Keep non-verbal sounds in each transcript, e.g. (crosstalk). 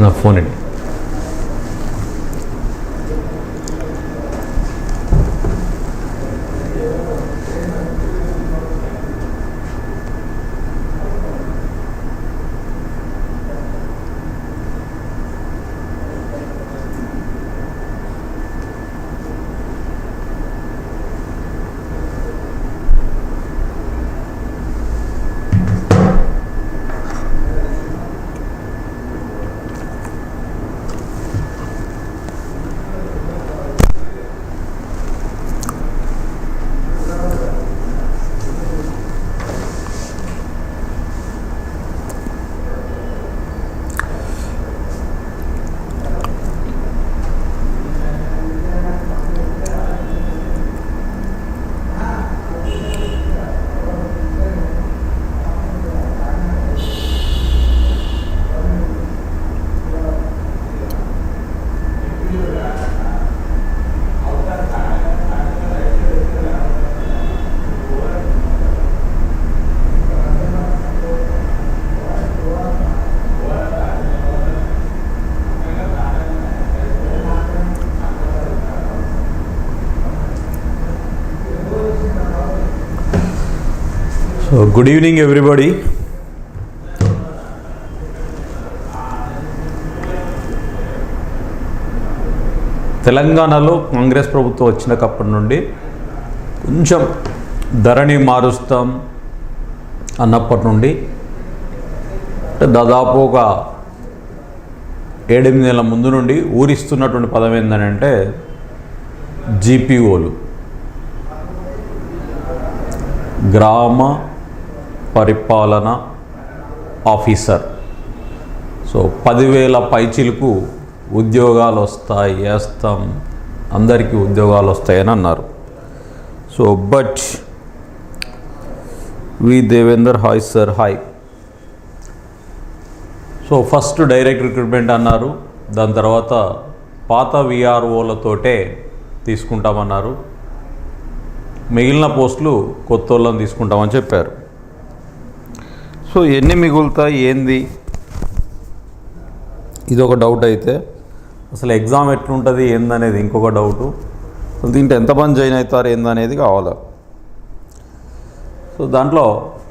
నా ఫోన్ అండి so good evening everybody. తెలంగాణలో కాంగ్రెస్ ప్రభుత్వం వచ్చినప్పటి నుండి కొంచెం ధరని మారుస్తాం అన్నప్పటి నుండి దాదాపు ఒక ఏడెనిమిది నెలల ముందు నుండి ఊరిస్తున్నటువంటి పదం ఏంటంటే జీపీఓలు. గ్రామ పరిపాలన ఆఫీసర్. సో పదివేల పైచిలకు ఉద్యోగాలు వస్తాయి వేస్తాం. అందరికీ ఉద్యోగాలు వస్తాయని అన్నారు. So but V Devender hi sir hi. So first direct recruitment అన్నారు. దాని తర్వాత పాత విఆర్ఓలతోటే తీసుకుంటామన్నారు. మిగిలిన పోస్టులు కొత్త వాళ్ళని తీసుకుంటామని చెప్పారు. సో ఎన్ని మిగులుతాయి ఏంది? ఇది ఒక డౌట్ అయితే. అసలు ఎగ్జామ్ ఎట్లుంటుంది ఏందనేది ఇంకొక డౌటు. అసలు దీంట్లో ఎంతమంది జాయిన్ అవుతారు ఏందనేది కావాలి? సో దాంట్లో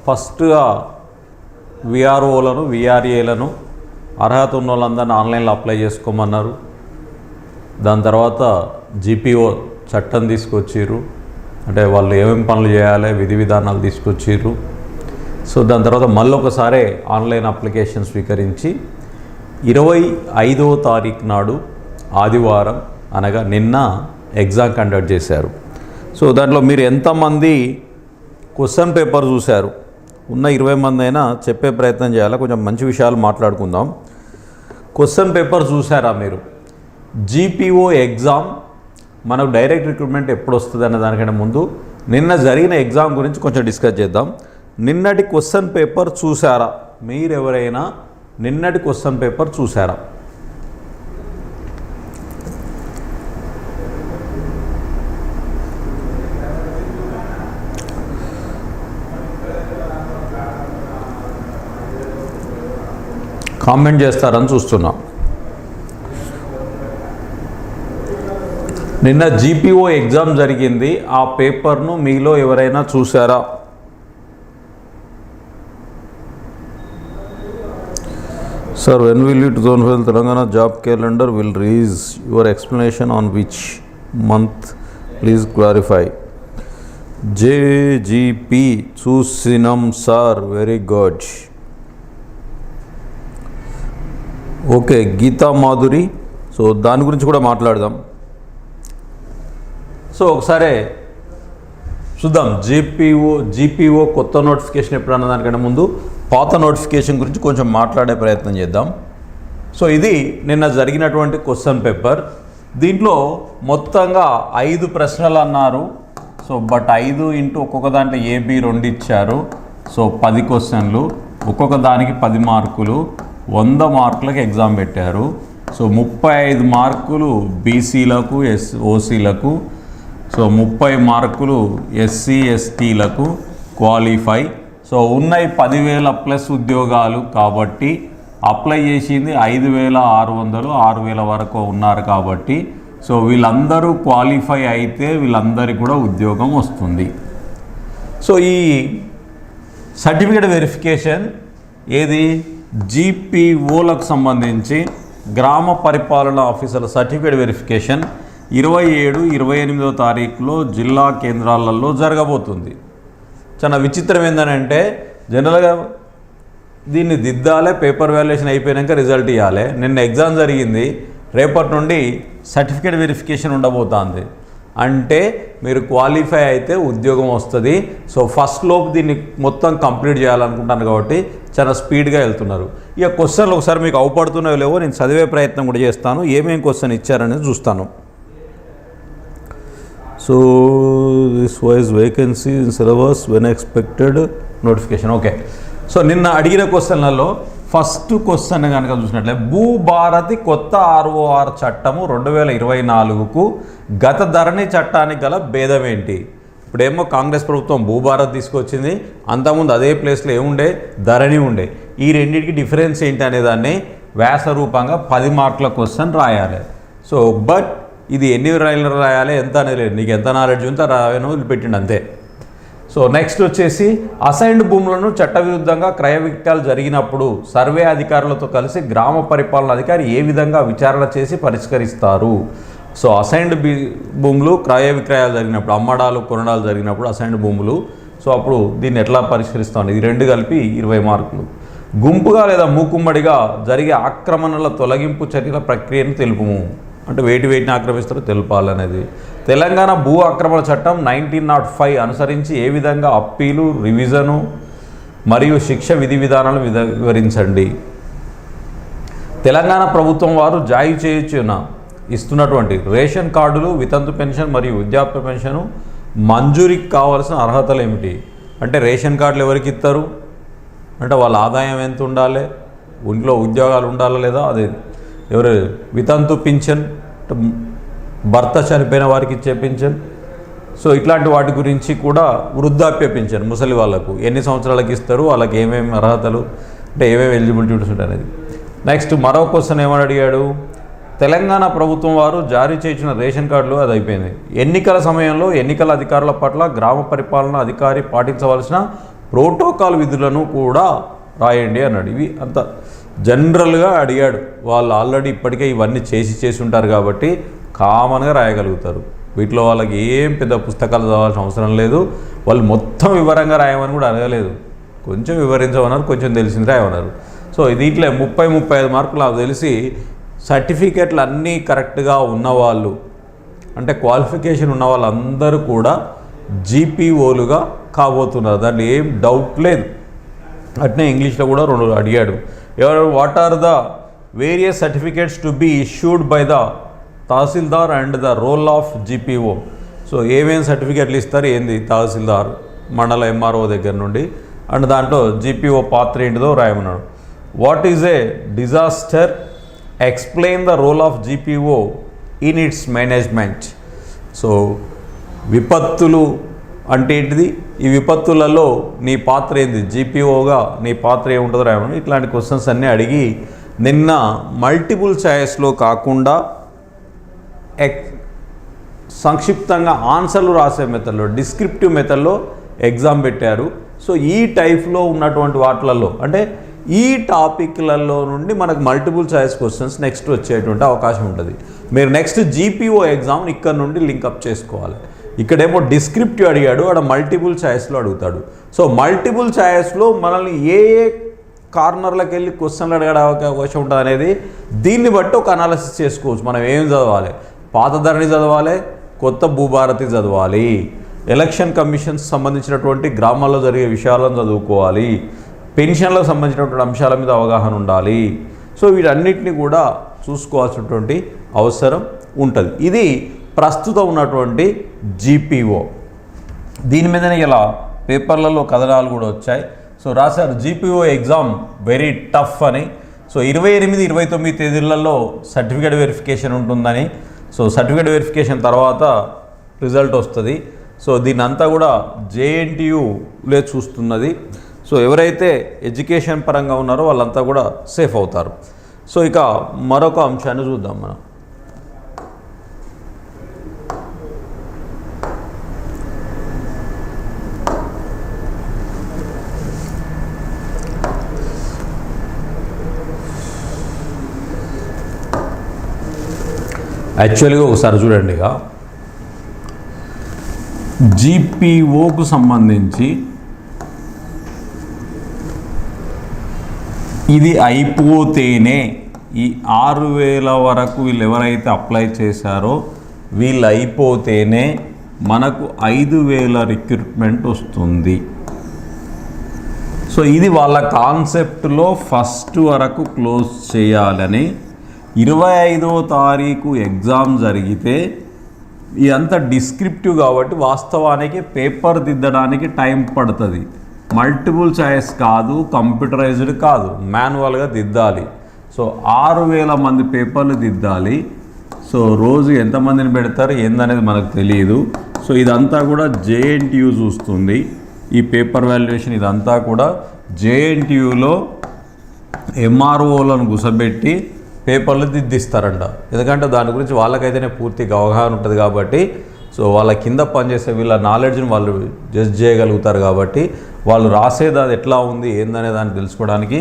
ఫస్ట్గా విఆర్ఓలను విఆర్ఏలను అర్హత ఉన్న వాళ్ళందరినీ ఆన్లైన్లో అప్లై చేసుకోమన్నారు. దాని తర్వాత జీపీఓ చట్టం తీసుకొచ్చిర్రు. అంటే వాళ్ళు ఏమేమి పనులు చేయాలి విధి విధానాలు తీసుకొచ్చిర్రు. సో దాని తర్వాత మళ్ళీ ఒకసారి ఆన్లైన్ అప్లికేషన్ స్వీకరించి ఇరవై ఐదవ తారీఖు నాడు ఆదివారం అనగా నిన్న ఎగ్జామ్ కండక్ట్ చేశారు. సో దాంట్లో మీరు ఎంతమంది క్వశ్చన్ పేపర్ చూశారు? ఉన్న ఇరవై మంది అయినా చెప్పే ప్రయత్నం చేయాలి? కొంచెం మంచి విషయాలు మాట్లాడుకుందాం. క్వశ్చన్ పేపర్ చూసారా మీరు? జీపీఓ ఎగ్జామ్ మనకు డైరెక్ట్ రిక్రూట్మెంట్ ఎప్పుడు వస్తుంది అనే దానికంటే ముందు నిన్న జరిగిన ఎగ్జామ్ గురించి కొంచెం డిస్కస్ చేద్దాం. నిన్నటి క్వశ్చన్ పేపర్ చూసారా మీరు ఎవరైనా నిన్నటి క్వశ్చన్ పేపర్ చూసారా కామెంట్ చేస్తారని చూస్తున్నా. నిన్న జీపీఓ ఎగ్జామ్ జరిగింది. ఆ పేపర్ను మీలో ఎవరైనా చూసారా sir when will you two thousand Telangana job calendar will release your explanation on which month please clarify జేజీపీ చూసినం sir very good okay Geetha Madhuri so దాని గురించి కూడా మాట్లాడదాం. సో ఒకసారి చూద్దాం. జీపీఓ జీపీఓ కొత్త నోటిఫికేషన్ ఎప్పుడన్న దానికంటే ముందు పాత నోటిఫికేషన్ గురించి కొంచెం మాట్లాడే ప్రయత్నం చేద్దాం. సో ఇది నిన్న జరిగినటువంటి క్వశ్చన్ పేపర్. దీంట్లో మొత్తంగా ఐదు ప్రశ్నలు అన్నారు. సో బట్ ఐదు ఇంటూ ఒక్కొక్క దాంట్లో ఏబి రెండు ఇచ్చారు. సో పది క్వశ్చన్లు. ఒక్కొక్క దానికి పది మార్కులు. వంద మార్కులకు ఎగ్జామ్ పెట్టారు. సో ముప్పై ఐదు మార్కులు బీసీలకు ఎస్ ఓసీలకు. సో ముప్పై మార్కులు ఎస్సీ ఎస్టీలకు క్వాలిఫై. సో ఉన్నాయి పదివేల ప్లస్ ఉద్యోగాలు కాబట్టి అప్లై చేసింది ఐదు వేల ఆరు వందలు ఆరు వేల వరకు ఉన్నారు కాబట్టి. సో వీళ్ళందరూ క్వాలిఫై అయితే వీళ్ళందరికీ కూడా ఉద్యోగం వస్తుంది. సో ఈ సర్టిఫికేట్ వెరిఫికేషన్ ఏది? జీపీఓలకు సంబంధించి గ్రామ పరిపాలన ఆఫీసర్ల సర్టిఫికేట్ వెరిఫికేషన్ ఇరవై ఏడు ఇరవై ఎనిమిదో తారీఖులో జిల్లా కేంద్రాలలో జరగబోతుంది. చాలా విచిత్రం ఏంటంటే జనరల్గా దీన్ని దిద్దాలే పేపర్ వాల్యుయేషన్ అయిపోయాక రిజల్ట్ ఇవ్వాలి నిన్న ఎగ్జామ్ జరిగింది రేపటి నుండి సర్టిఫికేట్ వెరిఫికేషన్ ఉండబోతోంది. అంటే మీరు క్వాలిఫై అయితే ఉద్యోగం వస్తుంది. సో ఫస్ట్ లోపు దీన్ని మొత్తం కంప్లీట్ చేయాలనుకుంటాను కాబట్టి చాలా స్పీడ్గా వెళ్తున్నారు. ఇక క్వశ్చన్లు ఒకసారి మీకు అవపడుతున్నాయో లేవో నేను చదివే ప్రయత్నం కూడా చేస్తాను. ఏమేమి క్వశ్చన్ ఇచ్చారనేది చూస్తాను. So this wise vacancy in syllabus when expected notification okay so నిన్న అడిగిన క్వశ్చన్లలో ఫస్ట్ క్వశ్చన్ కనుక చూసినట్లే భూభారతి కొత్త ఆర్ఓఆర్ చట్టము రెండు వేల ఇరవై నాలుగుకు గత ధరణి చట్టానికి గల భేదం ఏంటి? ఇప్పుడేమో కాంగ్రెస్ ప్రభుత్వం భూభారత్ తీసుకొచ్చింది అంతకుముందు అదే ప్లేస్లో ఏముండే? ధరణి ఉండే. ఈ రెండింటికి డిఫరెన్స్ ఏంటి అనే దాన్ని వ్యాస రూపంగా పది మార్కుల క్వశ్చన్ రాయాలి. సో బట్ ఇది ఎన్ని రైళ్ళు రాయాలి? ఎంత అనేది లేదు. నీకు ఎంత నాలెడ్జ్ ఉంటే రావేను వదిలిపెట్టిండు అంతే. సో నెక్స్ట్ వచ్చేసి అసైన్డ్ భూములను చట్టవిరుద్ధంగా క్రయ విక్రయాలు జరిగినప్పుడు సర్వే అధికారులతో కలిసి గ్రామ పరిపాలన అధికారి ఏ విధంగా విచారణ చేసి పరిష్కరిస్తారు? సో అసైన్డ్ బి భూములు క్రయ విక్రయాలు జరిగినప్పుడు అమ్మడాలు కొనడాలు జరిగినప్పుడు అసైన్డ్ భూములు. సో అప్పుడు దీన్ని ఎట్లా పరిష్కరిస్తాం ఇది రెండు కలిపి ఇరవై మార్కులు. గుంపుగా లేదా మూకుమ్మడిగా జరిగే ఆక్రమణల తొలగింపు చర్యల ప్రక్రియను తెలుపుము. అంటే వేటి వేటిని ఆక్రమిస్తారో తెలపాలనేది తెలంగాణ భూ ఆక్రమణ చట్టం నైన్టీన్ నాట్ ఫైవ్ అనుసరించి ఏ విధంగా అప్పీలు రివిజను మరియు శిక్ష విధి విధానాలు విధ వివరించండి. తెలంగాణ ప్రభుత్వం వారు జారీ చేయుచున్న ఇస్తున్నటువంటి రేషన్ కార్డులు వితంతు పెన్షన్ మరియు వృద్ధాప్య పెన్షను మంజూరికి కావాల్సిన అర్హతలు ఏమిటి? అంటే రేషన్ కార్డులు ఎవరికి ఇస్తారు? అంటే వాళ్ళ ఆదాయం ఎంత ఉండాలి? ఇంట్లో ఉద్యోగాలు ఉండాలా లేదా? అదే ఎవరు వితంతు పింఛన్ భర్త చనిపోయిన వారికి ఇచ్చే పింఛన్. సో ఇట్లాంటి వాటి గురించి కూడా వృద్ధాప్య పింఛన్ ముసలి వాళ్ళకు. ఎన్ని సంవత్సరాలకి ఇస్తారు వాళ్ళకి ఏమేమి అర్హతలు అంటే ఏమేమి ఎలిజిబిలిటీస్ ఉంటాయి అనేది. నెక్స్ట్ మరో క్వశ్చన్ ఏమని అడిగాడు? తెలంగాణ ప్రభుత్వం వారు జారీ చేసిన రేషన్ కార్డులు అది అయిపోయింది. ఎన్నికల సమయంలో ఎన్నికల అధికారుల పట్ల గ్రామ పరిపాలన అధికారి పాటించవలసిన ప్రోటోకాల్ విధులను కూడా రాయండి అన్నాడు. ఇవి అంత జనరల్గా అడిగాడు. వాళ్ళు ఆల్రెడీ ఇప్పటికే ఇవన్నీ చేసి చేసి ఉంటారు కాబట్టి కామన్గా రాయగలుగుతారు. వీటిలో వాళ్ళకి ఏం పెద్ద పుస్తకాలు చదవాల్సిన అవసరం లేదు. వాళ్ళు మొత్తం వివరంగా రాయమని కూడా అడగలేదు. కొంచెం వివరించమన్నారు కొంచెం తెలిసింది రాయమన్నారు. సో దీంట్లో ముప్పై ముప్పై ఐదు మార్కులు నాకు తెలిసి సర్టిఫికేట్లు అన్నీ కరెక్ట్గా ఉన్నవాళ్ళు అంటే క్వాలిఫికేషన్ ఉన్న వాళ్ళందరూ కూడా జీపీఓలుగా కాబోతున్నారు. దాంట్లో ఏం డౌట్ లేదు. అట్నే ఇంగ్లీష్లో కూడా రెండు అడిగాడు. ఎవరు what are the various certificates to be issued by the tahsildar and the role of GPO so ఏమేం సర్టిఫికేట్లు ఇస్తారు? ఏంది తహసీల్దార్ మండల ఎంఆర్ఓ దగ్గర నుండి. అండ్ దాంట్లో జీపీఓ పాత్ర ఏంటిదో రాయమన్నాడు. What is a disaster explain the role of GPO in its management so విపత్తులు అంటే ఏంటిది? ఈ విపత్తులలో నీ పాత్ర ఏంది? జీపీఓగా నీ పాత్ర ఏముంటుందో రాయమని. ఇట్లాంటి క్వశ్చన్స్ అన్నీ అడిగి నిన్న మల్టిపుల్ ఛాయిస్లో కాకుండా ఎక్ సంక్షిప్తంగా ఆన్సర్లు రాసే మెథడ్లో డిస్క్రిప్టివ్ మెథడ్లో ఎగ్జామ్ పెట్టారు. సో ఈ టైప్లో ఉన్నటువంటి వాటిలలో అంటే ఈ టాపిక్లలో నుండి మనకు మల్టిపుల్ ఛాయిస్ క్వశ్చన్స్ నెక్స్ట్ వచ్చేటువంటి అవకాశం ఉంటుంది. మీరు నెక్స్ట్ జీపీఓ ఎగ్జామ్ ఇక్కడ నుండి లింకప్ చేసుకోవాలి. ఇక్కడేమో డిస్క్రిప్టివ్ అడిగాడు ఆడ మల్టిపుల్ ఛాయిస్లో అడుగుతాడు. సో మల్టిపుల్ ఛాయిస్లో మనల్ని ఏ ఏ కార్నర్లకు వెళ్ళి క్వశ్చన్లు అడగడం అవకాశం ఉంటుంది అనేది దీన్ని బట్టి ఒక అనాలిసిస్ చేసుకోవచ్చు. మనం ఏం చదవాలి? పాత ధరణి చదవాలి కొత్త భూభారతి చదవాలి. ఎలక్షన్ కమిషన్స్ సంబంధించినటువంటి గ్రామాల్లో జరిగే విషయాలను చదువుకోవాలి. పెన్షన్లకు సంబంధించినటువంటి అంశాల మీద అవగాహన ఉండాలి. సో వీటన్నిటిని కూడా చూసుకోవాల్సినటువంటి అవసరం ఉంటుంది. ఇది ప్రస్తుతం ఉన్నటువంటి జీపీఓ దీని మీదనే ఇలా పేపర్లలో కథనాలు కూడా వచ్చాయి. సో రాశారు జీపీఓ ఎగ్జామ్ వెరీ టఫ్ అని. సో ఇరవై ఎనిమిది ఇరవై తొమ్మిది తేదీలలో సర్టిఫికేట్ వెరిఫికేషన్ ఉంటుందని. సో సర్టిఫికేట్ వెరిఫికేషన్ తర్వాత రిజల్ట్ వస్తుంది. సో దీని అంతా కూడా జేఎన్టీయులే చూస్తున్నది. సో ఎవరైతే ఎడ్యుకేషన్ పరంగా ఉన్నారో వాళ్ళంతా కూడా సేఫ్ అవుతారు. సో ఇక మరొక అంశాన్ని చూద్దాం మనం. యాక్చువల్గా ఒకసారి చూడండి ఇక. జీపీఓకు సంబంధించి ఇది అయిపోతేనే ఈ ఆరు వేల వరకు వీళ్ళు ఎవరైతే అప్లై చేశారో వీళ్ళు అయిపోతేనే మనకు ఐదు వేల రిక్రూట్మెంట్ వస్తుంది. సో ఇది వాళ్ళ కాన్సెప్ట్లో ఫస్ట్ వరకు క్లోజ్ చేయాలని ఇరవై ఐదో తారీఖు ఎగ్జామ్ జరిగితే ఇదంతా డిస్క్రిప్టివ్ కాబట్టి వాస్తవానికి పేపర్ దిద్దడానికి టైం పడుతుంది. మల్టిపుల్ చాయిస్ కాదు కంప్యూటరైజ్డ్ కాదు మాన్యువల్గా దిద్దాలి. సో ఆరు వేల మంది పేపర్లు దిద్దాలి. సో రోజు ఎంతమందిని పెడతారు ఏందనేది మనకు తెలియదు సో ఇదంతా కూడా జేఎన్టీయూ చూస్తుంది. ఈ పేపర్ వాల్యుయేషన్ ఇదంతా కూడా జేఎన్టీయూలో ఎంఆర్ఓలను గుసబెట్టి పేపర్లు దిద్దిస్తారంట. ఎందుకంటే దాని గురించి వాళ్ళకైతేనే పూర్తిగా అవగాహన ఉంటుంది కాబట్టి సో వాళ్ళ కింద పనిచేసే వీళ్ళ నాలెడ్జ్ని వాళ్ళు జడ్జ్ చేయగలుగుతారు కాబట్టి వాళ్ళు రాసేది అది ఎట్లా ఉంది ఏందనే దాన్ని తెలుసుకోవడానికి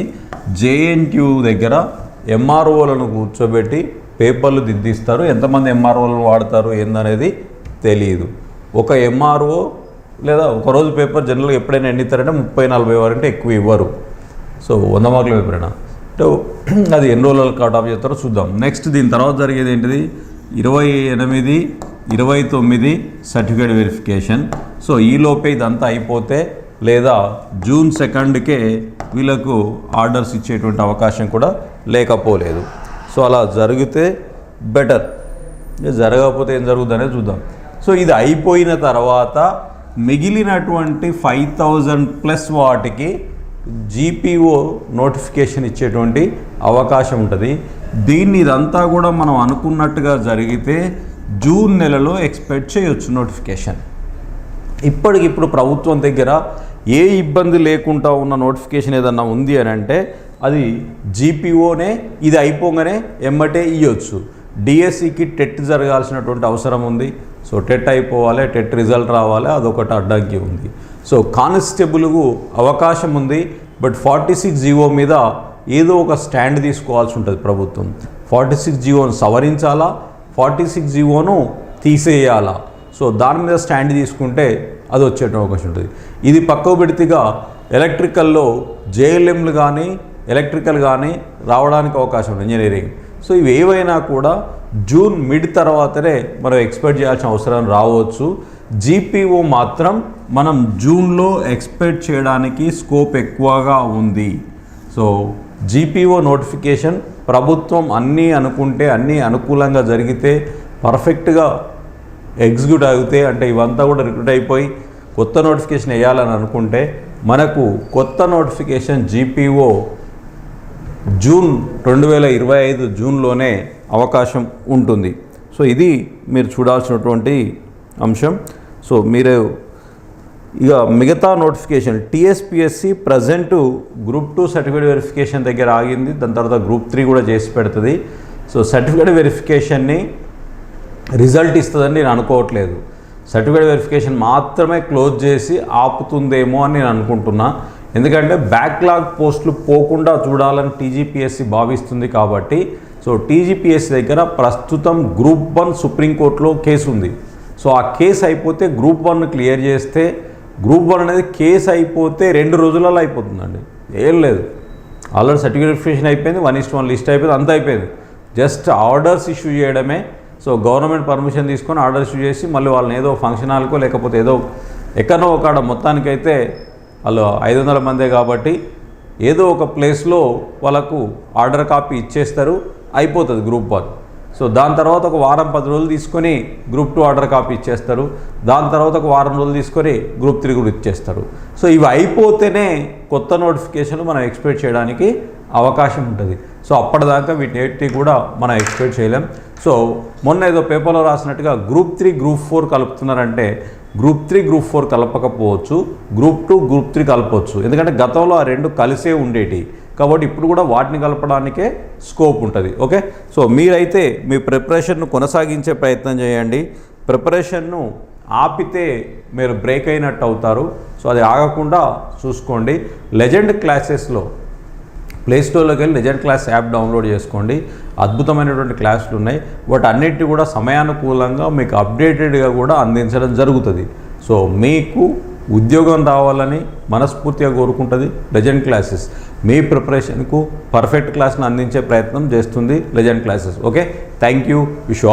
జేఎన్టీయూ దగ్గర ఎంఆర్ఓలను కూర్చోబెట్టి పేపర్లు దిద్దిస్తారు. ఎంతమంది ఎంఆర్ఓలను వాడతారు ఏందనేది తెలియదు ఒక ఎంఆర్ఓ లేదా ఒక రోజు పేపర్ జనరల్గా ఎప్పుడైనా ఎండిస్తారంటే ముప్పై నలభై వరకు ఎక్కువ ఇవ్వరు. సో వంద మార్కుల పేపర్ అయినా (clears throat) అది ఎన్ని రోజులు కట్ ఆఫ్ చేస్తారో చూద్దాం. నెక్స్ట్ దీని తర్వాత జరిగేది ఏంటిది? ఇరవై ఎనిమిది ఇరవై తొమ్మిది సర్టిఫికేట్ వెరిఫికేషన్ సో ఈలోపే ఇదంతా అయిపోతే లేదా జూన్ సెకండ్కే వీళ్ళకు ఆర్డర్స్ ఇచ్చేటువంటి అవకాశం కూడా లేకపోలేదు. సో అలా జరిగితే బెటర్ జరగకపోతే ఏం జరుగుతుంది అనేది చూద్దాం. సో ఇది అయిపోయిన తర్వాత మిగిలినటువంటి ఫైవ్ థౌజండ్ ప్లస్ వాటికి జీపీఓ నోటిఫికేషన్ ఇచ్చేటువంటి అవకాశం ఉంటుంది. దీన్ని ఇదంతా కూడా మనం అనుకున్నట్టుగా జరిగితే జూన్ నెలలో ఎక్స్పెక్ట్ చేయొచ్చు నోటిఫికేషన్ ఇప్పటికిప్పుడు ప్రభుత్వం దగ్గర ఏ ఇబ్బంది లేకుండా ఉన్న నోటిఫికేషన్ ఏదన్నా ఉంది అని అంటే అది జీపీఓనే ఇది అయిపోగానే ఎమ్మటే ఇవ్వచ్చు డిఎస్సికి టెట్ జరగాల్సినటువంటి అవసరం ఉంది. సో టెట్ అయిపోవాలి టెట్ రిజల్ట్ రావాలి అదొకటి అడ్డంకి ఉంది. సో కానిస్టేబుల్కు అవకాశం ఉంది బట్ ఫార్టీ సిక్స్ జీవో మీద ఏదో ఒక స్టాండ్ తీసుకోవాల్సి ఉంటుంది ప్రభుత్వం. ఫార్టీ సిక్స్ జీవోను సవరించాలా? ఫార్టీ సిక్స్ జీవోను తీసేయాలా? సో దాని మీద స్టాండ్ తీసుకుంటే అది వచ్చేట అవకాశం ఉంటుంది. ఇది పక్కకు పెడితేగా ఎలక్ట్రికల్లో జేఎల్ఎంలు కానీ ఎలక్ట్రికల్ కానీ రావడానికి అవకాశం ఉంది ఇంజనీరింగ్ సో ఇవి ఏవైనా కూడా జూన్ మిడ్ తర్వాతనే మనం ఎక్స్పెక్ట్ చేయాల్సిన అవసరం రావచ్చు. జీపీఓ మాత్రం మనం జూన్లో ఎక్స్పెక్ట్ చేయడానికి స్కోప్ ఎక్కువగా ఉంది. సో జీపీఓ నోటిఫికేషన్ ప్రభుత్వం అన్నీ అనుకుంటే అన్నీ అనుకూలంగా జరిగితే పర్ఫెక్ట్గా ఎగ్జిక్యూట్ అవుతే అంటే ఇవంతా కూడా రిక్రూట్ అయిపోయి కొత్త నోటిఫికేషన్ వేయాలని అనుకుంటే మనకు కొత్త నోటిఫికేషన్ జీపీఓ జూన్ రెండు వేల ఇరవై ఐదు జూన్లోనే అవకాశం ఉంటుంది. సో ఇది మీరు చూడాల్సినటువంటి అంశం. సో మీరు ఇక మిగతా notification TSPSC present group two certificate verification దగ్గర ఆగింది. దాని తర్వాత గ్రూప్ త్రీ కూడా చేసి పెడుతుంది. సో సర్టిఫికేట్ వెరిఫికేషన్ని రిజల్ట్ ఇస్తుందని నేను అనుకోవట్లేదు. సర్టిఫికేట్ వెరిఫికేషన్ మాత్రమే క్లోజ్ చేసి ఆపుతుందేమో అని నేను అనుకుంటున్నా. ఎందుకంటే బ్యాక్లాగ్ పోస్టులు పోకుండా చూడాలని టీజీపీఎస్సీ భావిస్తుంది కాబట్టి సో టీజీపీఎస్సీ దగ్గర ప్రస్తుతం గ్రూప్ వన్ సుప్రీంకోర్టులో కేసు ఉంది సో ఆ కేసు అయిపోతే గ్రూప్ వన్ క్లియర్ చేస్తే గ్రూప్ వన్ అనేది కేసు అయిపోతే రెండు రోజులలో అయిపోతుందండి. ఏం లేదు. ఆల్రెడీ సర్టిఫికేషన్ అయిపోయింది వన్ ఇస్ట్ వన్ లిస్ట్ అయిపోయింది అంత అయిపోయింది. జస్ట్ ఆర్డర్స్ ఇష్యూ చేయడమే. సో గవర్నమెంట్ పర్మిషన్ తీసుకొని ఆర్డర్ ఇష్యూ చేసి మళ్ళీ వాళ్ళని ఏదో ఫంక్షన్ హాల్కో లేకపోతే ఏదో ఎక్కడో ఒక మొత్తానికైతే వాళ్ళు ఐదు వందల మందే కాబట్టి ఏదో ఒక ప్లేస్లో వాళ్ళకు ఆర్డర్ కాపీ ఇచ్చేస్తారు అయిపోతుంది గ్రూప్ వన్. సో దాని తర్వాత ఒక వారం పది రోజులు తీసుకొని గ్రూప్ టూ ఆర్డర్ కాపీ ఇచ్చేస్తారు. దాని తర్వాత ఒక వారం రోజులు తీసుకొని గ్రూప్ త్రీ కూడా ఇచ్చేస్తారు. సో ఇవి అయిపోతేనే కొత్త నోటిఫికేషన్లు మనం ఎక్స్పెక్ట్ చేయడానికి అవకాశం ఉంటుంది. సో అప్పటిదాకా వీటిని కూడా మనం ఎక్స్పెక్ట్ చేయలేం. సో మొన్న ఏదో పేపర్లో రాసినట్టుగా గ్రూప్ త్రీ గ్రూప్ ఫోర్ కలుపుతున్నారంటే గ్రూప్ త్రీ గ్రూప్ ఫోర్ కలపకపోవచ్చు. గ్రూప్ టూ గ్రూప్ త్రీ కలపవచ్చు ఎందుకంటే గతంలో ఆ రెండు కలిసే ఉండేటి కాబట్టి ఇప్పుడు కూడా వాటిని కలపడానికే స్కోప్ ఉంటుంది ఓకే? సో మీరైతే మీ ప్రిపరేషన్ను కొనసాగించే ప్రయత్నం చేయండి. ప్రిపరేషన్ను ఆపితే మీరు బ్రేక్ అయినట్టు అవుతారు. సో అది ఆగకుండా చూసుకోండి. లెజెండ్ క్లాసెస్లో ప్లేస్టోర్లోకి వెళ్ళి లెజెండ్ క్లాస్ యాప్ డౌన్లోడ్ చేసుకోండి. అద్భుతమైనటువంటి క్లాసులు ఉన్నాయి. వాటి అన్నిటి కూడా సమయానుకూలంగా మీకు అప్డేటెడ్గా కూడా అందించడం జరుగుతుంది. సో మీకు ఉద్యోగం రావాలని మనస్ఫూర్తిగా కోరుకుంటుంది లెజెండ్ క్లాసెస్ మీ ప్రిపరేషన్కు పర్ఫెక్ట్ క్లాస్ను అందించే ప్రయత్నం చేస్తుంది legend classes okay thank you wish all